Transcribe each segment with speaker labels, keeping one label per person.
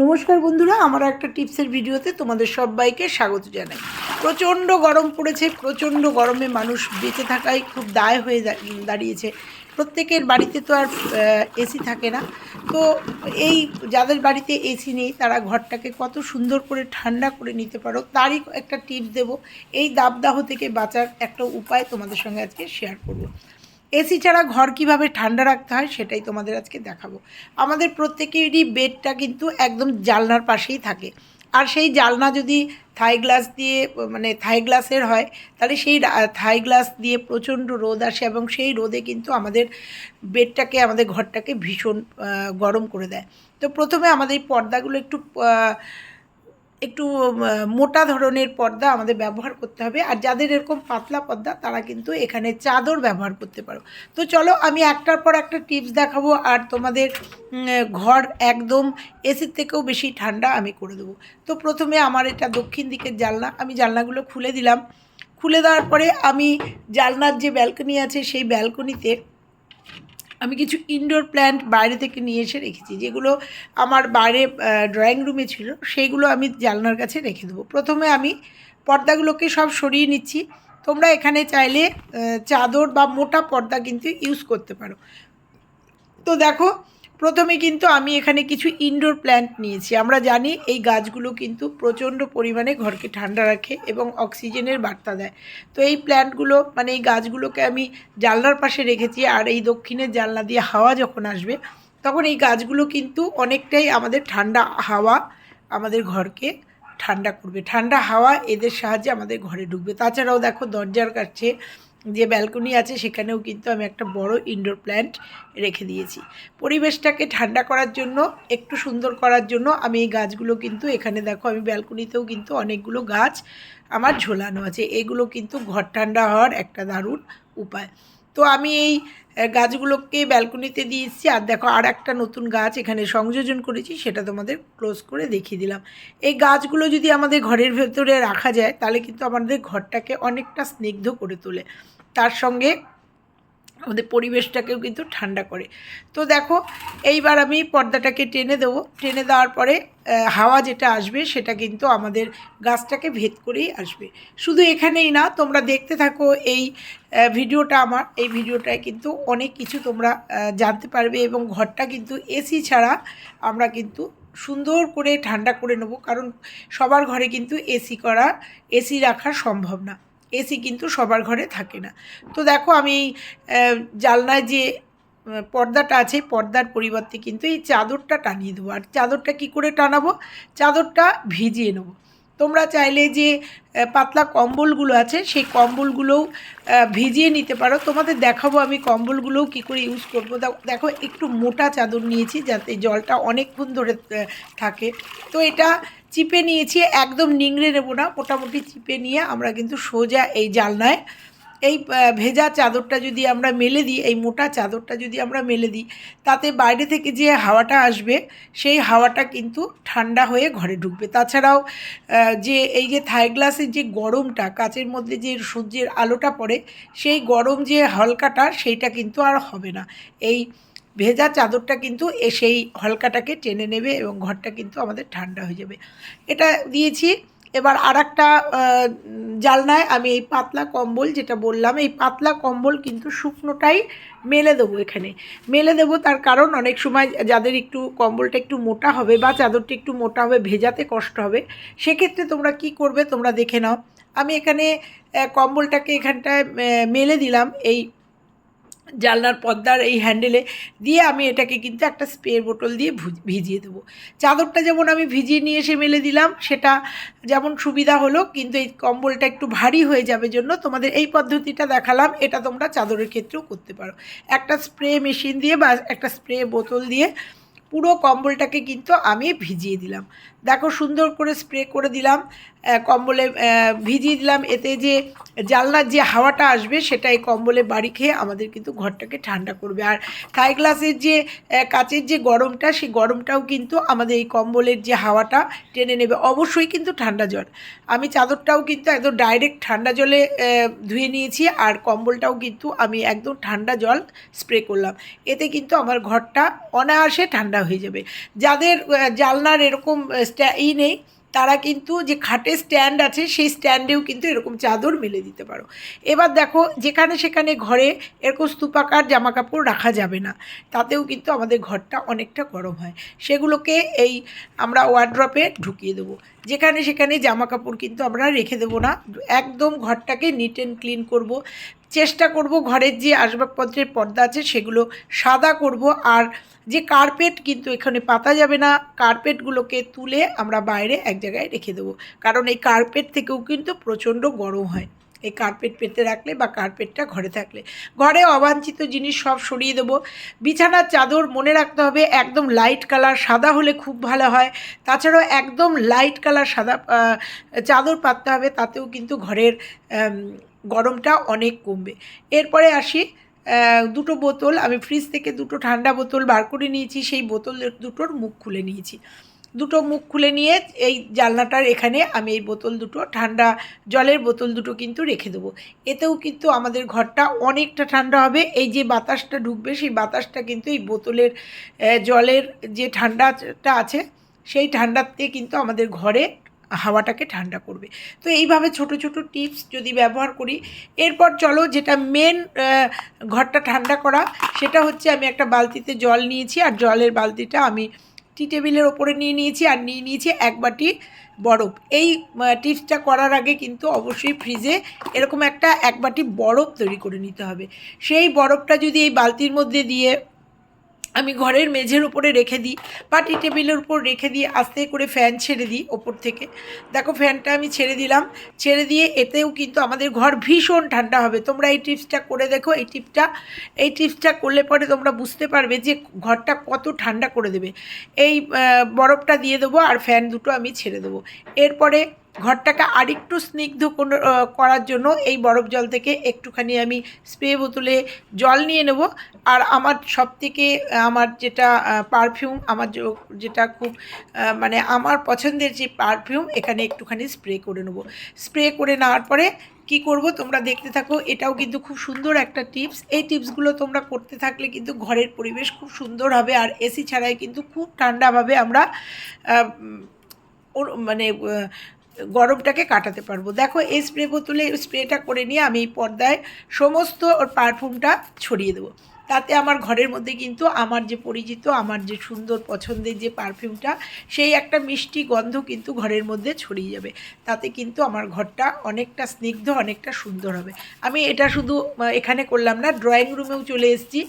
Speaker 1: নমস্কার বন্ধুরা, আমার একটা টিপসের ভিডিওতে তোমাদের সবাইকে স্বাগত জানাই। প্রচণ্ড গরম পড়েছে, প্রচণ্ড গরমে মানুষ বেঁচে থাকায় খুব দায় হয়ে দাঁড়িয়েছে। প্রত্যেকের বাড়িতে তো আর এসি থাকে না। তো এই যাদের বাড়িতে এসি নেই, তারা ঘরটাকে কত সুন্দর করে ঠান্ডা করে নিতে পারো, তারই একটা টিপস দেব। এই দাবদাহ থেকে বাঁচার একটা উপায় তোমাদের সঙ্গে আজকে শেয়ার করব। এসি ছাড়া ঘর কীভাবে ঠান্ডা রাখতে হয় সেটাই তোমাদের আজকে দেখাবো। আমাদের প্রত্যেকেরই বেডটা কিন্তু একদম জালনার পাশেই থাকে। আর সেই জালনা যদি থাই গ্লাস দিয়ে মানে থাই গ্লাসের হয়, তাহলে সেই থাই গ্লাস দিয়ে প্রচণ্ড রোদ আসে এবং সেই রোদে কিন্তু আমাদের বেডটাকে, আমাদের ঘরটাকে ভীষণ গরম করে দেয়। তো প্রথমে আমাদের পর্দাগুলো একটু একটু মোটা ধরনের পর্দা আমাদের ব্যবহার করতে হবে। আর যাদের এরকম পাতলা পর্দা, তারা কিন্তু এখানে চাদর ব্যবহার করতে পারো। তো চলো, আমি একটার পর একটা টিপস দেখাবো। আর তোমাদের ঘর একদম এসির থেকেও বেশি ঠান্ডা আমি করে দেবো। তো প্রথমে আমার এটা দক্ষিণ দিকের জানলা। আমি জানলাগুলো খুলে দিলাম। খুলে দেওয়ার পরে আমি জানলার যে ব্যালকনি আছে, সেই ব্যালকনিতে আমি কিছু ইনডোর প্ল্যান্ট বাইরে থেকে নিয়ে এসে রেখেছি, যেগুলো আমার বাইরে ড্রয়িং রুমে ছিল, সেইগুলো আমি জানলার কাছে রেখে দেবো। প্রথমে আমি পর্দাগুলোকে সব সরিয়ে নিচ্ছি। তোমরা এখানে চাইলে চাদর বা মোটা পর্দা কিন্তু ইউজ করতে পারো। তো দেখো প্রথমে কিন্তু আমি এখানে কিছু ইনডোর প্ল্যান্ট নিয়েছি। আমরা জানি এই গাছগুলো কিন্তু প্রচণ্ড পরিমাণে ঘরকে ঠান্ডা রাখে এবং অক্সিজেনের বার্তা দেয়। তো এই প্ল্যান্টগুলো মানে এই গাছগুলোকে আমি জানলার পাশে রেখেছি আর এই দক্ষিণের জানলা দিয়ে হাওয়া যখন আসবে, তখন এই গাছগুলো কিন্তু অনেকটাই আমাদের ঠান্ডা হাওয়া আমাদের ঘরকে ঠান্ডা করবে। ঠান্ডা হাওয়া এদের সাহায্যে আমাদের ঘরে ঢুকবে। তাছাড়াও দেখো দরজার কাছে যে ব্যালকনি আছে, সেখানেও কিন্তু আমি একটা বড় ইনডোর প্ল্যান্ট রেখে দিয়েছি। পরিবেশটাকে ঠান্ডা করার জন্য, একটু সুন্দর করার জন্য আমি এই গাছগুলো কিন্তু এখানে দেখো, আমি ব্যালকনিতেও কিন্তু অনেকগুলো গাছ আমার ঝোলানো আছে। এগুলো কিন্তু ঘর ঠান্ডা হওয়ার একটা দারুণ উপায়। তো আমি এই গাছগুলোকে ব্যালকনিতে দিয়ে এসেছি আর দেখো, আর একটা নতুন গাছ এখানে সংযোজন করেছি, সেটা তোমাদের ক্লোজ করে দেখিয়ে দিলাম। এই গাছগুলো যদি আমাদের ঘরের ভেতরে রাখা যায়, তাহলে কিন্তু আমাদের ঘরটাকে অনেকটা স্নিগ্ধ করে তোলে। তার সঙ্গে আমাদের পরিবেশটাকেও কিন্তু ঠান্ডা করে। তো দেখো, এইবার আমি পর্দাটাকে টেনে দেবো। টেনে দেওয়ার পরে হাওয়া যেটা আসবে, সেটা কিন্তু আমাদের গাছটাকে ভেদ করেই আসবে। শুধু এখানেই না, তোমরা দেখতে থাকো এই ভিডিওটা আমার। এই ভিডিওটায় কিন্তু অনেক কিছু তোমরা জানতে পারবে এবং ঘরটা কিন্তু এসি ছাড়া আমরা কিন্তু সুন্দর করে ঠান্ডা করে নেব। কারণ সবার ঘরে কিন্তু এসি করা এসি রাখা সম্ভব না। এসি কিন্তু সবার ঘরে থাকে না। তো দেখো আমি জানলায় যে পর্দাটা আছে, পর্দার পরিবর্তে কিন্তু এই চাদরটা টানিয়ে দেবো। আর চাদরটা কি করে টানাবো? চাদরটা ভিজিয়ে নেব। তোমরা চাইলে যে পাতলা কম্বলগুলো আছে, সেই কম্বলগুলোও ভিজিয়ে নিতে পারো। তোমাদের দেখাবো আমি কম্বলগুলোও কী করে ইউজ করব। দেখো একটু মোটা চাদর নিয়েছি যাতে জলটা অনেকক্ষণ ধরে থাকে। তো এটা চিপে নিয়েছি, একদম নিংড়ে নেব না, মোটামুটি চিপে নিয়ে আমরা কিন্তু সোজা এই জালনায়। এই ভেজা চাদরটা যদি আমরা মেলে দিই, এই মোটা চাদরটা যদি আমরা মেলে দিই, তাতে বাইরে থেকে যে হাওয়াটা আসবে, সেই হাওয়াটা কিন্তু ঠান্ডা হয়ে ঘরে ঢুকবে। তাছাড়াও যে এই যে থাই গ্লাসের যে গরমটা, কাচের মধ্যে যে সূর্যের আলোটা পড়ে, সেই গরম যে হালকাটা, সেইটা কিন্তু আর হবে না। এই ভেজা চাদরটা কিন্তু সেই হলকাটাকে টেনে নেবে এবং ঘরটা কিন্তু আমাদের ঠান্ডা হয়ে যাবে। এটা দিয়েছি। এবার আর একটা জালনায় আমি এই পাতলা কম্বল যেটা বললাম, এই পাতলা কম্বল কিন্তু শুকনোটাই মেলে দেবো এখানে। মেলে দেবো তার কারণ অনেক সময় যাদের একটু কম্বলটা একটু মোটা হবে বা চাদরটা একটু মোটা হবে, ভেজাতে কষ্ট হবে, সেক্ষেত্রে তোমরা কি করবে তোমরা দেখে নাও। আমি এখানে কম্বলটাকে এখানটায় মেলে দিলাম। এই জানলার পর্দার এই হ্যান্ডেলে দিয়ে আমি এটাকে কিন্তু একটা স্প্রে বোতল দিয়ে ভুজ- ভিজিয়ে দেবো। চাদরটা যেমন আমি ভিজিয়ে নিয়ে এসে মেলে দিলাম, সেটা যেমন সুবিধা হলো, কিন্তু এই কম্বলটা একটু ভারী হয়ে যাবে জন্য তোমাদের এই পদ্ধতিটা দেখালাম, এটা তোমরা চাদরের ক্ষেত্রেও করতে পারো। একটা স্প্রে মেশিন দিয়ে বা একটা স্প্রে বোতল দিয়ে পুরো কম্বলটাকে কিন্তু আমি ভিজিয়ে দিলাম। দেখো সুন্দর করে স্প্রে করে দিলাম কম্বলে ভিজিয়ে দিলাম। এতে যে জানলার যে হাওয়াটা আসবে, সেটা এই কম্বলে বাড়ি খেয়ে আমাদের কিন্তু ঘরটাকে ঠান্ডা করবে। আর থাই গ্লাসের যে কাচের যে গরমটা, সেই গরমটাও কিন্তু আমাদের এই কম্বলের যে হাওয়াটা টেনে নেবে। অবশ্যই কিন্তু ঠান্ডা জল। আমি চাদরটাও কিন্তু একদম ডাইরেক্ট ঠান্ডা জলে ধুয়ে নিয়েছি, আর কম্বলটাও কিন্তু আমি একদম ঠান্ডা জল স্প্রে করলাম। এতে কিন্তু আমার ঘরটা অনায়াসে ঠান্ডা হয়ে যাবে। যাদের জানলার এরকম ই নেই, তারা কিন্তু যে খাটের স্ট্যান্ড আছে, সেই স্ট্যান্ডেও কিন্তু এরকম চাদর মেলে দিতে পারো। এবার দেখো, যেখানে সেখানে ঘরে এরকম স্তূপাকার জামা কাপড় রাখা যাবে না। তাতেও কিন্তু আমাদের ঘরটা অনেকটা গরম হয়। সেগুলোকে এই আমরা ওয়ার্ড্রপে ঢুকিয়ে দেবো। যেখানে সেখানে জামা কাপড় কিন্তু আমরা রেখে দেবো না। একদম ঘরটাকে নিট অ্যান্ড ক্লিন করব। চেষ্টা করব ঘরের যে আসবাবপত্রের পর্দা আছে, সেগুলো সাদা করব। আর যে কার্পেট কিন্তু এখানে পাতা যাবে না কার্পেটগুলোকে তুলে আমরা বাইরে এক জায়গায় রেখে দেবো। কারণ এই কার্পেট থেকেও কিন্তু প্রচণ্ড গরম হয়। এই কার্পেট পেতে রাখলে বা কার্পেটটা ঘরে থাকলে। ঘরে অবাঞ্ছিত জিনিস সব সরিয়ে দেবো। বিছানার চাদর মনে রাখতে হবে, একদম লাইট কালার সাদা হলে খুব ভালো হয়। তাছাড়াও একদম লাইট কালার সাদা চাদর পাততে হবে, তাতেও কিন্তু ঘরের গরমটা অনেক কমবে। এরপরে আসি দুটো বোতল, আমি ফ্রিজ থেকে দুটো ঠান্ডা বোতল বার করে নিয়েছি, সেই বোতল দুটোর মুখ খুলে নিয়েছি। দুটো মুখ খুলে নিয়ে এই জানলাটার এখানে আমি এই বোতল দুটো, ঠান্ডা জলের বোতল দুটো কিন্তু রেখে দেবো। এতেও কিন্তু আমাদের ঘরটা অনেকটা ঠান্ডা হবে। এই যে বাতাসটা ঢুকবে, সেই বাতাসটা কিন্তু এই বোতলের জলের যে ঠান্ডাটা আছে, সেই ঠান্ডাতে কিন্তু আমাদের ঘরে হাওয়াটাকে ঠান্ডা করবে। তো এইভাবে ছোট ছোট টিপস যদি ব্যবহার করি, এরপর চলো যেটা মেন ঘরটা ঠান্ডা করা, সেটা হচ্ছে আমি একটা বালতিতে জল নিয়েছি, আর জলের বালতিটা আমি টি টেবিলের ওপরে নিয়ে নিয়েছি, আর নিয়ে নিয়েছি এক বাটি বরফ। এই টিপসটা করার আগে কিন্তু অবশ্যই ফ্রিজে এরকম একটা এক বাটি বরফ তৈরি করে নিতে হবে। সেই বরফটা যদি এই বালতির মধ্যে দিয়ে আমি ঘরের মেঝের উপরে রেখে দিই বা টি টেবিলের উপর রেখে দিয়ে আস্তে করে ফ্যান ছেড়ে দিই ওপর থেকে। দেখো ফ্যানটা আমি ছেড়ে দিলাম। ছেড়ে দিয়ে এতেও কিন্তু আমাদের ঘর ভীষণ ঠান্ডা হবে। তোমরা এই টিপসটা করে দেখো। এই টিপটা এই টিপসটা করলে পরে তোমরা বুঝতে পারবে যে ঘরটা কত ঠান্ডা করে দেবে। এই বরফটা দিয়ে দেবো আর ফ্যান দুটো আমি ছেড়ে দেবো। এরপরে ঘরটাকে আরেকটু স্নিগ্ধ করার জন্য এই বরফ জল থেকে একটুখানি আমি স্প্রে বোতলে জল নিয়ে নেব। আর আমার সব থেকে আমার যেটা পারফিউম আমার যেটা খুব মানে আমার পছন্দের যে পারফিউম এখানে একটুখানি স্প্রে করে নেব। স্প্রে করে নেওয়ার পরে কি করব তোমরা দেখতে থাকো, এটাও কিন্তু খুব সুন্দর একটা টিপস। এই টিপসগুলো তোমরা করতে থাকলে কিন্তু ঘরের পরিবেশ খুব সুন্দর হবে। আর এসি ছাড়াই কিন্তু খুব ঠান্ডাভাবে আমরা মানে গরমটাকে কাটাতে পারব। দেখো, এই স্প্রে বোতলে স্প্রেটা করে নিয়ে আমি পর্দায় সমস্ত ওর পারফিউমটা ছড়িয়ে দেবো। তাতে আমার ঘরের মধ্যে কিন্তু আমার যে পরিচিত, আমার যে সুন্দর পছন্দের যে পারফিউমটা সেই একটা মিষ্টি গন্ধ কিন্তু ঘরের মধ্যে ছড়িয়ে যাবে। তাতে কিন্তু আমার ঘরটা অনেকটা স্নিগ্ধ, অনেকটা সুন্দর হবে। আমি এটা শুধু এখানে করলাম না ড্রয়িং রুমেও চলে এসেছি।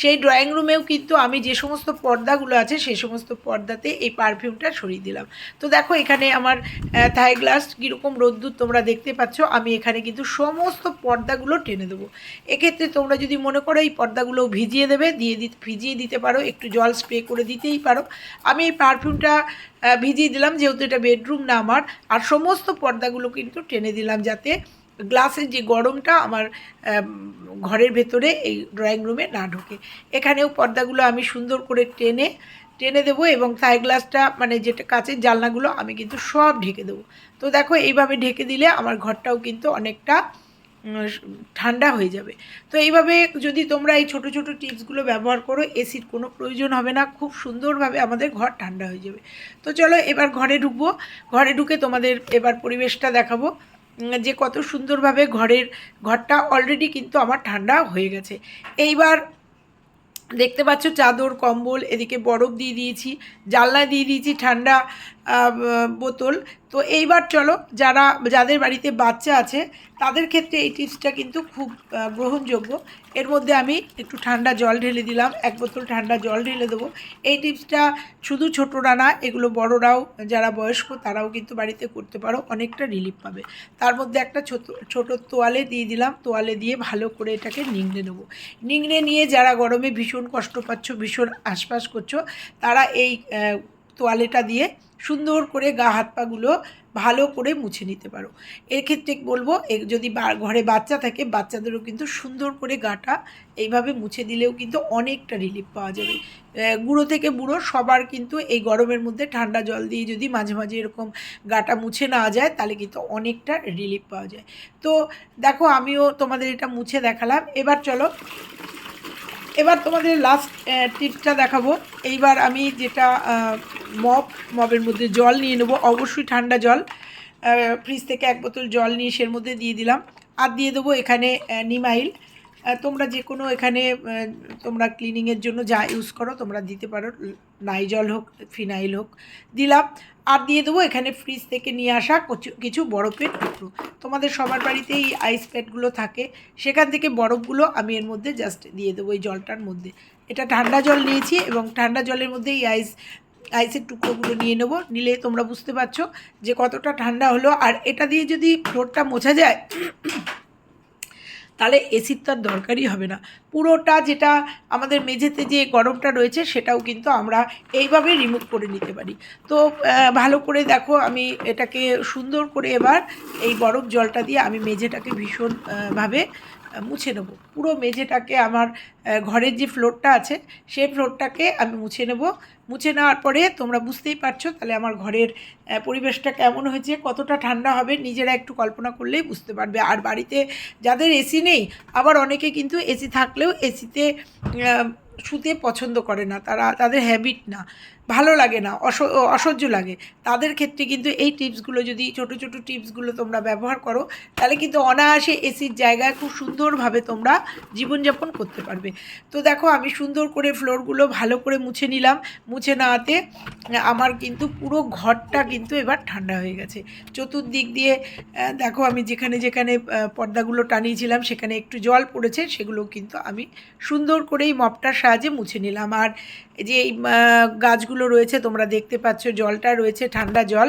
Speaker 1: সেই ড্রয়িং রুমেও কিন্তু আমি যে সমস্ত পর্দাগুলো আছে সেই সমস্ত পর্দাতে এই পারফিউমটা ছড়িয়ে দিলাম। তো দেখো এখানে আমার থাই গ্লাস কীরকম রোদ্দুর তোমরা দেখতে পাচ্ছ, আমি এখানে কিন্তু সমস্ত পর্দাগুলো টেনে দেবো। এক্ষেত্রে তোমরা যদি মনে করো এই পর্দাগুলো ভিজিয়ে দেবে, দিয়ে দিতে, ভিজিয়ে দিতে পারো, একটু জল স্প্রে করে দিতেই পারো। আমি এই পারফিউমটা ভিজিয়ে দিলাম, যেহেতু এটা বেডরুম না আমার, আর সমস্ত পর্দাগুলো কিন্তু টেনে দিলাম যাতে গ্লাসের যে গরমটা আমার ঘরের ভেতরে এই ড্রয়িং রুমে না ঢোকে। এখানেও পর্দাগুলো আমি সুন্দর করে টেনে টেনে দেবো এবং থাই গ্লাসটা মানে যেটা কাচের জানলাগুলো আমি কিন্তু সব ঢেকে দেবো। তো দেখো, এইভাবে ঢেকে দিলে আমার ঘরটাও কিন্তু অনেকটা ঠান্ডা হয়ে যাবে। তো এইভাবে যদি তোমরা এই ছোট ছোট টিপসগুলো ব্যবহার করো, এসির কোনো প্রয়োজন হবে না, খুব সুন্দরভাবে আমাদের ঘর ঠান্ডা হয়ে যাবে। তো চলো এবার ঘরে ঢুকবো। ঘরে ঢুকে তোমাদের এবার পরিবেশটা দেখাবো। যে কত সুন্দরভাবে ঘরের ঘরটা অলরেডি কিন্তু আমার ঠান্ডা হয়ে গেছে। এইবার দেখতে পাচ্ছ চাদর, কম্বল, এদিকে বরফ দিয়ে দিয়েছি, জানলা দিয়ে দিয়েছি ঠান্ডা। বোতল। তো এইবার চলো, যারা, যাদের বাড়িতে বাচ্চা আছে, তাদের ক্ষেত্রে এই টিপসটা কিন্তু খুব গ্রহণযোগ্য। এর মধ্যে আমি একটু ঠান্ডা জল ঢেলে দিলাম, এক বোতল ঠান্ডা জল ঢেলে দেবো। এই টিপসটা শুধু ছোটরা না, এগুলো বড়রাও, যারা বয়স্ক, তারাও কিন্তু বাড়িতে করতে পারো, অনেকটা রিলিফ পাবে। তার মধ্যে একটা ছোট ছোট তোয়ালে দিয়ে দিলাম। তোয়ালে দিয়ে ভালো করে এটাকে নিংড়ে নেব। নিংড়ে নিয়ে যারা গরমে ভীষণ কষ্ট পাচ্ছ, ভীষণ আশপাশ করছ, তারা এই তোয়ালেটা দিয়ে সুন্দর করে গা হাত পাগুলো ভালো করে মুছে নিতে পারো। এক্ষেত্রে বলব? যদি ঘরে বাচ্চা থাকে, বাচ্চাদেরও কিন্তু সুন্দর করে গাটা এইভাবে মুছে দিলেও কিন্তু অনেকটা রিলিফ পাওয়া যাবে। গুঁড়ো থেকে বুড়ো সবার কিন্তু এই গরমের মধ্যে ঠান্ডা জল দিয়ে যদি মাঝে মাঝে এরকম গাটা মুছে না যায়, তাহলে কিন্তু অনেকটা রিলিফ পাওয়া যায়। তো দেখো, আমিও তোমাদের এটা মুছে দেখালাম। এবার চলো, এবার তোমাদের লাস্ট টিপটা দেখাবো। এইবার আমি যেটা মপ মবের মধ্যে জল নিয়ে নেব, অবশ্যই ঠান্ডা জল। ফ্রিজ থেকে এক বোতল জল নিয়ে সের মধ্যে দিয়ে দিলাম। আর দিয়ে দেবো এখানে নিমাইল। তোমরা যে কোনো এখানে তোমরা ক্লিনিংয়ের জন্য যা ইউজ করো, তোমরা দিতে পারো। নাইজল হোক, ফিনাইল হোক। দিলাম। আর দিয়ে দেবো এখানে ফ্রিজ থেকে নিয়ে আসা কিছু বরফের টুকরো। তোমাদের সবার বাড়িতেই আইস প্যাডগুলো থাকে। সেখান থেকে বরফগুলো আমি এর মধ্যে জাস্ট দিয়ে দেবো এই জলটার মধ্যে। এটা ঠান্ডা জল নিয়েছি এবং ঠান্ডা জলের মধ্যে এই আইস আইসের টুকরোগুলো নিয়ে নেব নিলে তোমরা বুঝতে পারছ যে কতটা ঠান্ডা হলো। আর এটা দিয়ে যদি ফ্লোরটা মোছা যায় তাহলে এসির তো দরকারই হবে না। পুরোটা যেটা আমাদের মেঝেতে যে গরমটা রয়েছে সেটাও কিন্তু আমরা এইভাবে রিমুভ করে নিতে পারি। তো ভালো করে দেখো আমি এটাকে সুন্দর করে এবার এই বরফ জলটা দিয়ে আমি মেঝেটাকে ভীষণ আহ, ভাবে আহ, মুছে নেব। পুরো মেঝেটাকে আমার ঘরের যে ফ্লোরটা আছে, সেই ফ্লোরটাকে আমি মুছে নেব। মুছে নেওয়ার পরে তোমরা বুঝতেই পারছ তাহলে আমার ঘরের পরিবেশটা কেমন হয়েছে, কতটা ঠান্ডা হবে, নিজেরা একটু কল্পনা করলেই বুঝতে পারবে। আর বাড়িতে যাদের এসি নেই, আবার অনেকে কিন্তু এসি থাকলেও এসিতে শুতে পছন্দ করে না, তারা তাদের হ্যাবিট না। ভালো লাগে না, অস- অসহ্য লাগে। তাদের ক্ষেত্রে কিন্তু এই টিপসগুলো যদি ছোট ছোট টিপসগুলো তোমরা ব্যবহার করো, তাহলে কিন্তু অনায়াসে এসির জায়গায় খুব সুন্দরভাবে তোমরা জীবনযাপন করতে পারবে। তো দেখো, আমি সুন্দর করে ফ্লোরগুলো ভালো করে মুছে নিলাম। মুছে নেওয়াতে আমার কিন্তু পুরো ঘরটা কিন্তু এবার ঠান্ডা হয়ে গেছে। চতুর্দিক দিয়ে দেখো, আমি যেখানে যেখানে পর্দাগুলো টানিয়েছিলাম, সেখানে একটু জল পড়েছে, সেগুলো কিন্তু আমি সুন্দর করেই মপটার সাহায্যে মুছে নিলাম। আর যে গাছগুলো রয়েছে, তোমরা দেখতে পাচ্ছ, জলটা রয়েছে, ঠান্ডা জল।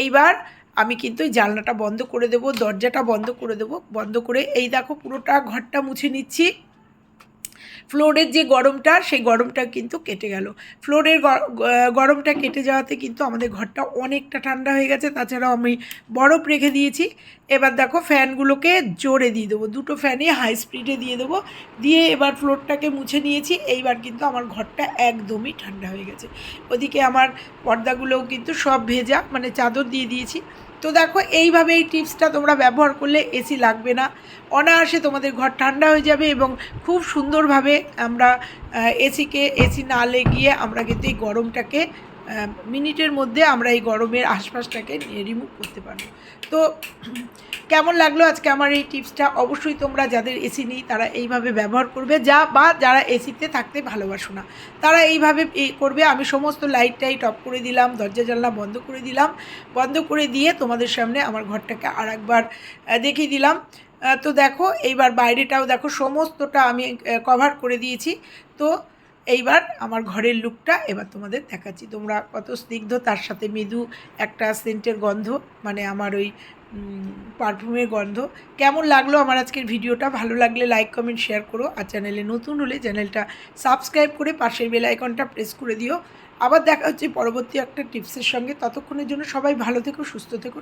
Speaker 1: এইবার আমি কিন্তু জানলাটা বন্ধ করে দেবো, দরজাটা বন্ধ করে দেবো। বন্ধ করে এই দেখো পুরোটা ঘরটা মুছে নিচ্ছি। ফ্লোরের যে গরমটা, সেই গরমটা কিন্তু কেটে গেল। ফ্লোরের গরমটা কেটে যাওয়াতে কিন্তু আমাদের ঘরটা অনেকটা ঠান্ডা হয়ে গেছে। তাছাড়াও আমি বরফ রেখে দিয়েছি। এবার দেখো ফ্যানগুলোকে জোরে দিয়ে দেবো। দুটো ফ্যানে হাই স্পিডে দিয়ে দেবো। দিয়ে এবার ফ্লোরটাকে মুছে নিয়েছি। এইবার কিন্তু আমার ঘরটা একদমই ঠান্ডা হয়ে গেছে। ওদিকে আমার পর্দাগুলোও কিন্তু সব ভেজা মানে চাদর দিয়ে দিয়েছি। তো দেখো এইভাবে এই টিপসটা তোমরা ব্যবহার করলে এসি লাগবে না। অনায়াসে তোমাদের ঘর ঠান্ডা হয়ে যাবে এবং খুব সুন্দরভাবে আমরা এসিকে এসি না লেগিয়ে আমরা কিন্তু এই গরমটাকে মিনিটের মধ্যে আমরা এই গরমের আশপাশটাকে রিমুভ করতে পারব। তো কেমন লাগল আজকে আমার এই টিপসটা? অবশ্যই তোমরা যাদের এসি নেই তারা এইভাবে ব্যবহার করবে, যা বা যারা এসিতে থাকতে ভালোবাসো না, তারা এইভাবে করবে। আমি সমস্ত লাইট টাইট অফ করে দিলাম, দরজা জানলা বন্ধ করে দিলাম, বন্ধ করে দিয়ে তোমাদের সামনে আমার ঘরটাকে আর একবার দেখিয়ে দিলাম। তো দেখো, এইবার বাইরেটাও দেখো, সমস্তটা আমি কভার করে দিয়েছি। তো এইবার আমার ঘরের লুকটা এবার তোমাদের দেখাচ্ছি। তোমরা কত স্নিগ্ধ, তার সাথে মৃদু একটা সেন্টের গন্ধ মানে আমার ওই পারফিউমের গন্ধ। কেমন লাগল আমার আজকের ভিডিওটা? ভালো লাগলে লাইক কমেন্ট শেয়ার করো। আর চ্যানেলে নতুন হলে চ্যানেলটা সাবস্ক্রাইব করে পাশের বেল আইকনটা প্রেস করে দিও। আবার দেখা হচ্ছে পরবর্তী একটা টিপসের সঙ্গে। ততক্ষণের জন্য সবাই ভালো থেকো, সুস্থ থেকো।